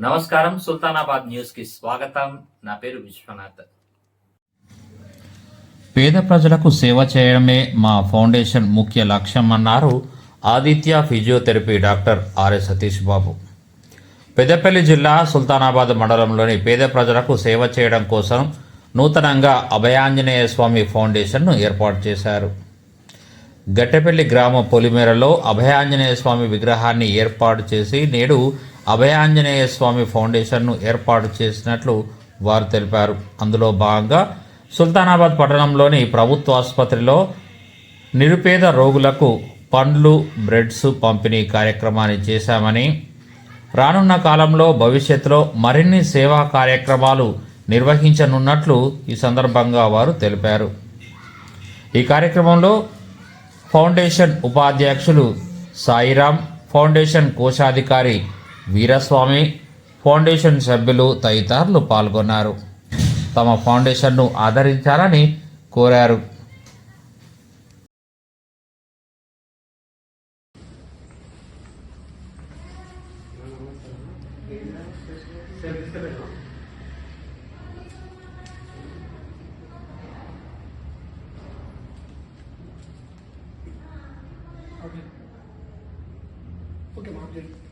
నమస్కారం సుల్తానాబాద్ న్యూస్కి స్వాగతం. నా పేరు విశ్వనాథ్. పేద ప్రజలకు సేవ చేయడమే మా ఫౌండేషన్ ముఖ్య లక్ష్యం అన్నారు Aditya physiotherapy doctor RS Satish Babu. Peddapalli జిల్లా సుల్తానాబాద్ మండలంలోని పేద ప్రజలకు సేవ చేయడం కోసం నూతనంగా అభయాంజనేయ స్వామి ఫౌండేషన్ను ఏర్పాటు చేశారు. గట్టెపల్లి గ్రామ పొలిమేరలో అభయాంజనేయ స్వామి విగ్రహాన్ని ఏర్పాటు చేసి నేడు అభయాంజనేయ స్వామి ఫౌండేషన్ను ఏర్పాటు చేసినట్లు వారు తెలిపారు. అందులో భాగంగా సుల్తానాబాద్ పట్టణంలోని ప్రభుత్వ ఆసుపత్రిలో నిరుపేద రోగులకు పండ్లు బ్రెడ్స్ పంపిణీ కార్యక్రమాన్ని చేశామని రానున్న కాలంలో భవిష్యత్తులో మరిన్ని సేవా కార్యక్రమాలు నిర్వహించనున్నట్లు ఈ సందర్భంగా వారు తెలిపారు. ఈ కార్యక్రమంలో ఫౌండేషన్ ఉపాధ్యక్షులు సాయిరాం ఫౌండేషన్ కోశాధికారి వీరస్వామి ఫౌండేషన్ సభ్యులు తదితరులు పాల్గొన్నారు. తమ ఫౌండేషన్ను ఆదరించాలని కోరారు. market. Look at market.